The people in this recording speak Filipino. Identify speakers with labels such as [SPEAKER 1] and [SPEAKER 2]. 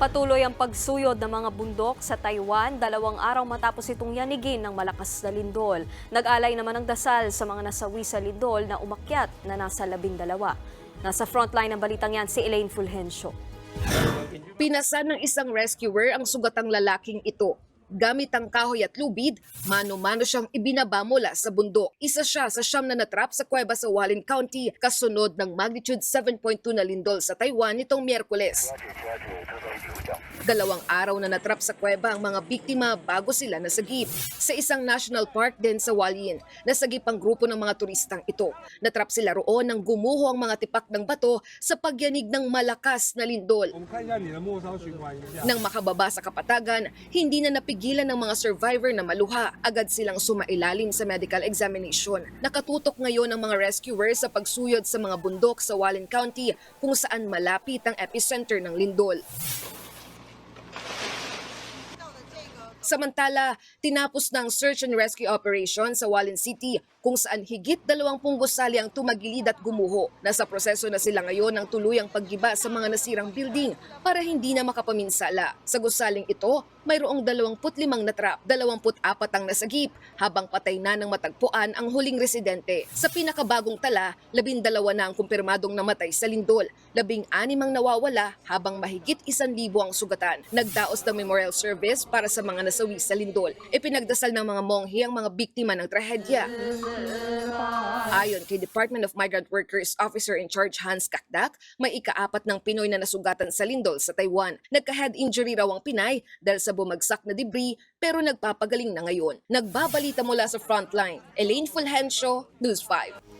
[SPEAKER 1] Patuloy ang pagsuyod ng mga bundok sa Taiwan dalawang araw matapos itong yanigin ng malakas na lindol. Nag-alay naman ng dasal sa mga nasawi sa lindol na umakyat na nasa labindalawa. Nasa frontline ng balitang yan si Elaine Fulgencio.
[SPEAKER 2] Pinasan ng isang rescuer ang sugatang lalaking ito. Gamit ang kahoy at lubid, mano-mano siyang ibinaba mula sa bundok. Isa siya sa siyam na natrap sa kuweba sa Walin County kasunod ng magnitude 7.2 na lindol sa Taiwan nitong Miyerkules. Dalawang araw na natrap sa kuweba ang mga biktima bago sila nasagip. Sa isang national park din sa Walian, nasagip ang grupo ng mga turistang ito. Natrap sila roon nang gumuho ang mga tipak ng bato sa pagyanig ng malakas na lindol. Nang makababa sa kapatagan, hindi na napigilan ng mga survivor na maluha. Agad silang sumailalim sa medical examination. Nakatutok ngayon ang mga rescuers sa pagsuyod sa mga bundok sa Wallin County kung saan malapit ang epicenter ng lindol. Samantala, tinapos ng search and rescue operation sa Wallen City kung saan higit dalawampung gusali ang tumagilid at gumuho. Nasa proseso na sila ngayon ng tuluyang paggiba sa mga nasirang building para hindi na makapaminsala. Sa gusaling ito, mayroong 25 na trap, 24 ang nasagip, habang patay na ng matagpuan ang huling residente. Sa pinakabagong tala, 12 na ang kumpirmadong namatay sa lindol, 16 ang nawawala habang mahigit 1,000 ang sugatan. Nagdaos ng memorial service para sa mga nasawi sa lindol. Ipinagdasal ng mga monghi ang mga biktima ng trahedya. Ayon kay Department of Migrant Workers Officer in Charge Hans Kakdak, may ikaapat ng Pinoy na nasugatan sa lindol sa Taiwan. Nagka-head injury raw ang Pinay dahil sa bumagsak na debris pero nagpapagaling na ngayon. Nagbabalita mula sa frontline, Elaine Fulgencio, News 5.